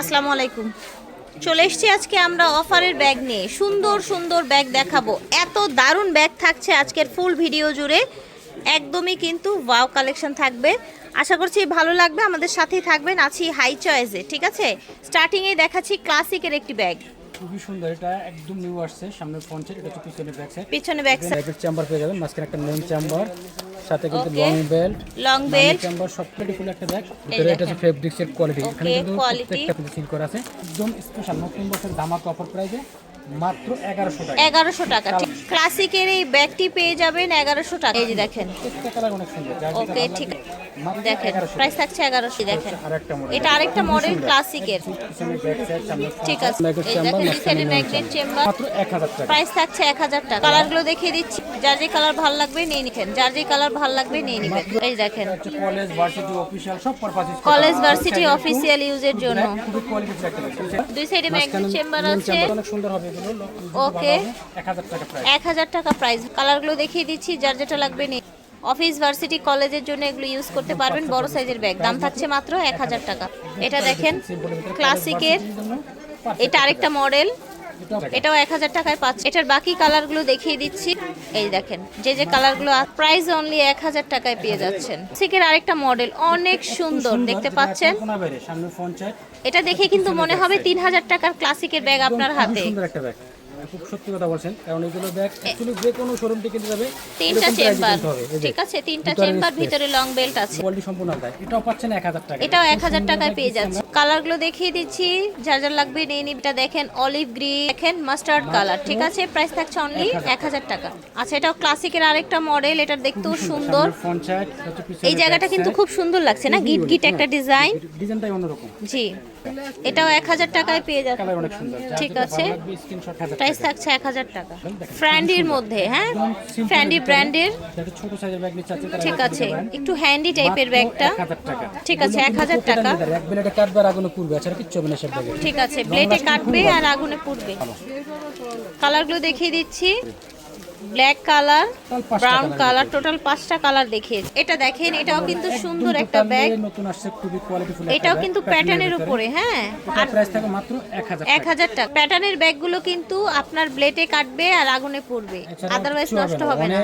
আসসালামু আলাইকুম। চলে এসছি আজকে আমরা অফারের ব্যাগ নিয়ে। সুন্দর সুন্দর ব্যাগ দেখাবো। এত দারুণ ব্যাগ থাকছে আজকের ফুল ভিডিও জুড়ে। একদমই কিন্তু ওয়াও কালেকশন থাকবে। আশা করছি ভালো লাগবে। আমাদের সাথেই থাকবেন। আছি হাই চয়েসে, ঠিক আছে? স্টার্টিংয়ে দেখাচ্ছি ক্লাসিকের একটি ব্যাগ। খুবই সুন্দর এটা একদম নিউ আসছে সামনে ফ্রন্ট এটা হচ্ছে পিছনে ব্যাক সাইড পিছনে ব্যাক সাইড ব্যাকের চেম্বার পেয়ে যাবেন মাঝখানে একটা মেইন চেম্বার সাথে কিন্তু long belt long belt chamber সব প্লেটে ফুল একটা ব্যাগ ভিতরে এটা হচ্ছে ফেব্রিক্সের কোয়ালিটি এখানে কিন্তু. প্রত্যেকটা কিন্তু সিল করা আছে। একদম স্পেশাল নতুন বছর ধামাকা অফার প্রাইসে মাত্র 1100 টাকা। এগারোশো টাকা ঠিক। ক্লাসিকের এই ব্যাগটি পেয়ে যাবেন এগারোশো টাকা। এই যে দেখেন। ওকে ঠিক দেখেন প্রাইস থাকছে এগারোশো দেখেন। এটা আরেকটা মডেল ক্লাসিকের ঠিক আছে। এই দেখেন ম্যাগনেট চেম্বার মাত্র 1000 টাকা। প্রাইস থাকছে এক হাজার টাকা। কালারগুলো দেখিয়ে দিচ্ছি। যার যে কালার ভালো লাগবে নিয়ে নিবেন যার যে কালার ভালো লাগবে নিয়ে নিবেন। এই দেখেন। কলেজ ভার্সিটি অফিশিয়াল সব পারপাস কলেজ ভার্সিটি অফিসিয়াল ইউজের জন্য। দুই সাইডে ম্যাগনেট চেম্বার আছে। অনেক সুন্দর হবে এগুলো. এক হাজার টাকা প্রাইস এক হাজার টাকা প্রাইস কালারগুলো দেখিয়ে দিচ্ছি যার যেটা লাগবে নিয়ে। অফিস ভার্সিটি কলেজের জন্য এগুলো ইউজ করতে পারবেন বড় সাইজের ব্যাগ দাম থাকছে মাত্র এক হাজার টাকা। এটা দেখেন ক্লাসিকের এটা আরেকটা মডেল এটাও এক হাজার টাকায় পাচ্ছে এটার বাকি কালারগুলো দেখিয়ে দিচ্ছি। এই দেখেন যে যে কালার কালারগুলো প্রাইস অনলি এক হাজার টাকায় পেয়ে যাচ্ছেন। সিকের আরেকটা মডেল অনেক সুন্দর দেখতে পাচ্ছেন? এটা দেখে কিন্তু মনে হবে তিন হাজার টাকার ক্লাসিকের ব্যাগ আপনার হাতে। একটা ব্যাগ খুব সত্যি কথা বলছেন। কারণ এগুলো ব্যাগ অ্যাকচুয়ালি যে কোনো শোরুম থেকে কিনতে যাবে তিনটা চেম্বার যে ঠিক আছে তিনটা চেম্বার ভিতরে লং বেল্ট আছে। কোয়ালিটি সম্পূর্ণ আলাদা। এটাও পাচ্ছেন এক হাজার টাকা এটাও এক হাজার টাকায় পেয়ে যাচ্ছে। কালারগুলো দেখিয়ে দিচ্ছি। যার যার লাগবে নিয়ে নিবটা দেখেন অলিভ গ্রিন দেখেন মাস্টার্ড কালার ঠিক আছে প্রাইস থাকছে অনলি এক হাজার টাকা। আচ্ছা এটাও ক্লাসিকের আরেকটা মডেল এটা দেখতেও সুন্দর। এই জায়গাটা কিন্তু খুব সুন্দর লাগছে না? গিট গিট একটা ডিজাইন ডিজাইনটাই অন্যরকম। জি। এটাও এক হাজার টাকায় পেয়ে যাচ্ছে যার ঠিক আছে। প্রাইস থাকছে এক হাজার টাকা। ফ্র্যান্ডির মধ্যে হ্যাঁ? ফ্র্যান্ডি ব্র্যান্ডের ঠিক আছে। একটু হ্যান্ডি টাইপের ব্যাগটা ঠিক আছে এক হাজার টাকা। ঠিক আছে প্লেটে কাটবে আর আগুনে পুড়বে। কালারগুলো দেখিয়ে দিচ্ছি। Black colour brown colour total পাঁচটা কালার দেখিয়েছে। এটা দেখেন এটাও কিন্তু সুন্দর একটা ব্যাগ নতুন আসছে খুবই কোয়ালিটিফুল এটাও কিন্তু প্যাটার্নের উপরে হ্যাঁ। আর প্রাইস থাকে মাত্র 1000 এক হাজার টাকা। প্যাটার্নের ব্যাগগুলো কিন্তু আপনার ব্লেটে কাটবে আর আগুনে পড়বে। আদারওয়াইজ নষ্ট হবে না।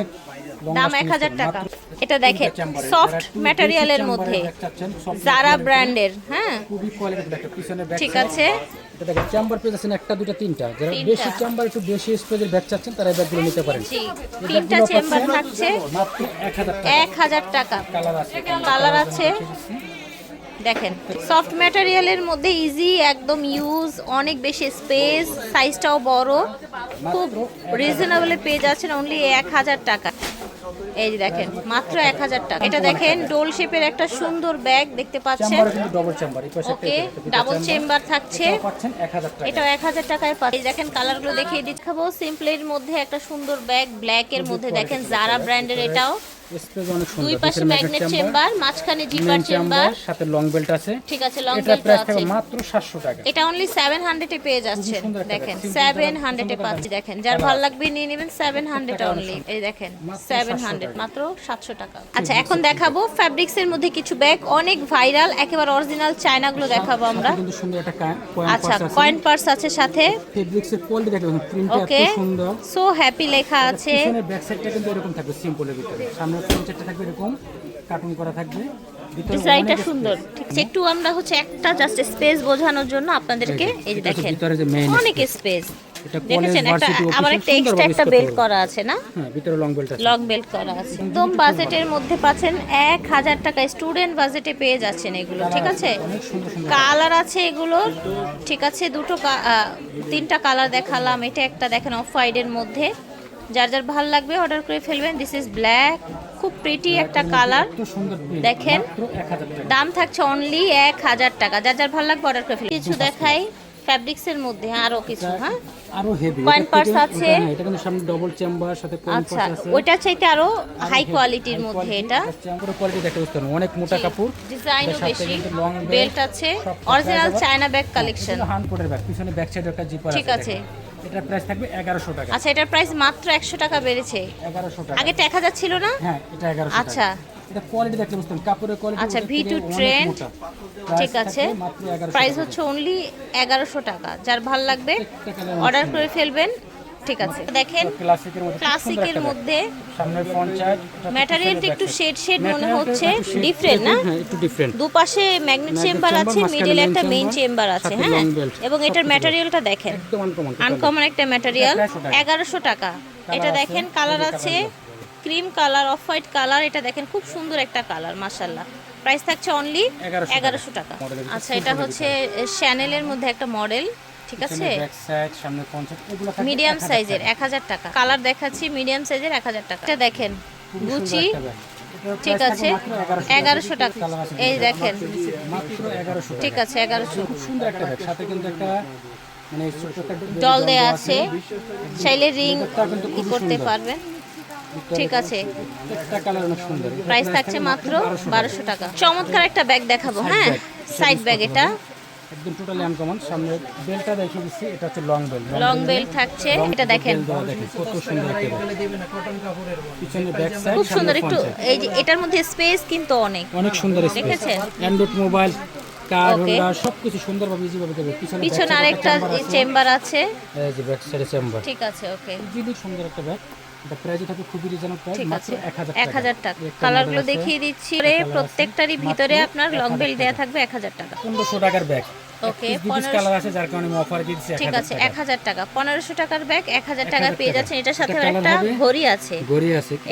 দাম এক হাজার টাকা। এটা দেখেন। সফট ম্যাটেরিয়ালের মধ্যে। এর ব্র্যান্ডের হ্যাঁ? ঠিক আছে। এটা দেখেন চেম্বার পেজ আছেন একটা দুটো তিনটা। যারা বেশি চেম্বার একটু বেশি স্পেসের ব্যাগ চাচ্ছেন তারা এই ব্যাগগুলো নিতে পারেন। তিনটা চেম্বার থাকছে। মাত্র 1000 টাকা। এক হাজার টাকা। কালার আছে। কালার আছে। দেখেন সফট ম্যাটেরিয়ালের মধ্যে ইজি একদম ইউজ অনেক বেশি স্পেস সাইজটাও বড়। খুব রিজনেবলে পেয়ে যাচ্ছেন অনলি এক হাজার টাকা। এই যে দেখেন মাত্র এক হাজার টাকা। এটা দেখেন ডোল শেপের একটা সুন্দর ব্যাগ দেখতে পাচ্ছেন। চেম্বার কিন্তু ডাবল চেম্বার এই পাশে ওকে ডাবল চেম্বার থাকছে। এটা পাচ্ছেন 1000 টাকা এটাও এক হাজার টাকায় এই দেখেন কালারগুলো দেখিয়ে দেখাবো সিম্পলের মধ্যে একটা সুন্দর ব্যাগ ব্ল্যাক এর মধ্যে দেখেন জারা ব্র্যান্ডের এটাও। স্পেস অনেক সুন্দর। দুই পাশে ম্যাগনেট চেম্বার মাঝখানে জিপার চেম্বার। সাথে লং বেল্ট আছে। ঠিক আছে লং বেল্ট আছে। মাত্র 700 টাকা। এটা অনলি সেভেন হান্ড্রেডে পেয়ে একটা দেখেন bag, simple সেভেন হান্ড্রেডে পাচ্ছি দেখেন যার ভালো লাগবে নিয়ে নেবেন সেভেন হান্ড্রেড অনলি এই দেখেন সেভেন 700 হান্ড্রেড মাত্র সাতশো টাকা। আচ্ছা এখন দেখাবো ফ্যাব্রিক্স এর মধ্যে কিছু ব্যাগ অনেক ভাইরাল একেবারে অরিজিনাল চায়নাগুলো দেখাবো আমরা। কিন্তু সুন্দর একটা আচ্ছা কয়েন পার্স আছে সাথে। ফেব্রিক্স এর কোয়ালিটি দেখুন প্রিন্টটা এত সুন্দর। সো হ্যাপি লেখা আছে। পিছনের ব্যাক সাইডটা কিন্তু এরকম থাকবে সিম্পলের ভিতরে। সামনের ফ্রন্ট সাইডটা থাকবে এরকম কার্টুন করা থাকবে। ডিজাইনটা সুন্দর। ঠিক আছে একটু আমরা হচ্ছে একটা জাস্ট স্পেস বোঝানোর জন্য আপনাদেরকে এই যে দেখেন অনেক স্পেস দেখেছেন একটা আবার একটা এক্সট্রা একটা বেল্ট করা আছে না? হ্যাঁ ভিতরে লং বেল্ট আছে। লং বেল্ট করা আছে। একদম বাজেটের মধ্যে পাচ্ছেন এক হাজার টাকা। স্টুডেন্ট বাজেটে পেয়ে যাচ্ছেন এগুলো ঠিক আছে কালার আছে এগুলোর ঠিক আছে দুটো তিনটা কালার দেখালাম। এটা একটা দেখেন অফ হোয়াইটের মধ্যে। যার যার ভালো লাগবে অর্ডার করে ফেলবেন। দিস ইজ ব্ল্যাক খুব প্রিটি একটা কালার দেখেন। মাত্র 1000 টাকা দাম থাকছে অনলি এক হাজার টাকা। যার যার ভালো লাগবে অর্ডার করে ফেলবেন। কিছু দেখাই ফ্যাব্রিক্সের মধ্যে আরও কিছু হ্যাঁ? আরও হেভি purse আছে। এটা কিন্তু সামনে ডবল চেম্বার সাথে কয়েন আচ্ছা পার্স আছে। ওইটার চাইতে আরও হাই কোয়ালিটির মধ্যে এটা। চেম্বারের কোয়ালিটি দেখতে বুঝতে পারেন অনেক মোটা কাপড়। ডিজাইনও বেশি। বেল্ট আছে। অরিজিনাল চায়না ব্যাগ কালেকশন হান কোটের ব্যাগ পিছনে ব্যাক সাইডে একটা জিপার ঠিক আছে। এটার প্রাইস থাকবে 1100 টাকা। আচ্ছা এটার প্রাইস মাত্র একশো টাকা বেড়েছে। 1100 টাকা। আগে এক হাজার ছিল না? হ্যাঁ এটা 1100 আচ্ছা। এটা কোয়ালিটি দেখলে কাপড়ের কোয়ালিটি আচ্ছা, V2 trend, ঠিক আছে। প্রাইস হচ্ছে অনলি এগারোশো টাকা। যার ভালো লাগবে অর্ডার করে ফেলবেন। ঠিক আছে। দেখেন ক্লাসিকের মধ্যে সাইড ম্যাটেরিয়ালটা একটু শেড শেড মনে হচ্ছে ডিফারেন্ট না? হ্যাঁ একটু ডিফারেন্ট দুপাশে ম্যাগনেট চেম্বার আছে মিডলে একটা মেইন চেম্বার আছে হ্যাঁ? এবং এটার। ম্যাটেরিয়ালটা দেখেন। আনকমন আনকমন একটা ম্যাটেরিয়াল 1100 টাকা। এগারোশো টাকা। এটা দেখেন কালার আছে cream colour off white colour এটা দেখেন খুব সুন্দর একটা কালার মাশাল্লাহ প্রাইস থাকছে অনলি 1100 এগারোশো টাকা। আচ্ছা এটা হচ্ছে শ্যানেলের মধ্যে একটা মডেল ঠিক আছে? মিডিয়াম সাইজের এক হাজার টাকা। কালার দেখাচ্ছি মিডিয়াম সাইজের এক হাজার টাকা। এটা দেখেন গুচি ঠিক আছে? থাকবে মাত্র 1100 এগারোশো টাকা। এই দেখেন। ঠিক আছে এগারোশো। খুব সুন্দর একটা কিন্তু একটা মানে ছোট্ট একটা জল দেয়া আছে। চাইলে রিং করতে। পারবেন। ঠিক আছে। প্রাইস থাকছে মাত্র বারোশো টাকা। চমৎকার একটা ব্যাগ দেখাবো হ্যাঁ? সাইড ব্যাগ এটা। একদম টোটালি আনকমন সামনে বেলটা দেখে দিচ্ছি এটা হচ্ছে লং বেল লং বেল থাকছে এটা দেখেন। কত সুন্দর। পিছনে ব্যাক সাইড খুব সুন্দর একটু এই যে এটার মধ্যে স্পেস কিন্তু অনেক। অনেক সুন্দর দেখেছেন? অ্যান্ড্রয়েড মোবাইল কার হোল্ডার সবকিছু সুন্দরভাবে ইজিভাবে দেবে। পিছনে পিছনে আরেকটা চেম্বার আছে। এই যে ব্যাক সাইডে চেম্বার ঠিক আছে ওকে খুবই সুন্দর একটা ব্যাগ এটা প্রাইস থাকে খুবই রিজনেবল প্রাইস মাত্র 1000 এক হাজার টাকা কালারগুলো দেখিয়ে দিচ্ছি এর প্রত্যেকটারই ভিতরে আপনার লং বেল থাকবে এক হাজার টাকা 1500 টাকার ব্যাগ ওকে দুটো কালার আছে যার কারণে আমি অফার দিচ্ছি ঠিক আছে টাকা এক হাজার টাকা পনেরোশো টাকার ব্যাগ এক হাজার টাকা 1000 পেয়ে যাচ্ছেন এটার সাথে একটা ঘড়ি আছে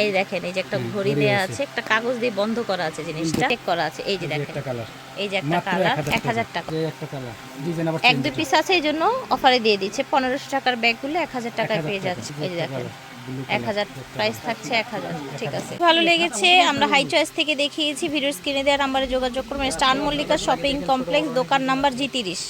এই দেখেন এই যে একটা ঘড়ি দেওয়া আছে একটা কাগজ দিয়ে বন্ধ করা আছে জিনিসটা চেক করা আছে এই যে দেখেন একটা কালার এই যে একটা কালার 1000 এক হাজার টাকা এই একটা কালার ডিজাইন আবার এক দুই পিস আছে এই জন্য অফারে দিয়ে দিচ্ছে পনেরোশো টাকার ব্যাগগুলো এক হাজার টাকায় পেয়ে যাচ্ছে এই যে দেখেন এক হাজার প্রাইস থাকছে এক হাজার ঠিক আছে। ভালো লেগেছে আমরা হাই চয়েস থেকে দেখিয়েছি ভিডিও স্ক্রিনে দেওয়ার নাম্বারে যোগাযোগ করবেন স্টার মল্লিকা শপিং কমপ্লেক্স দোকান নাম্বার জি তিরিশ।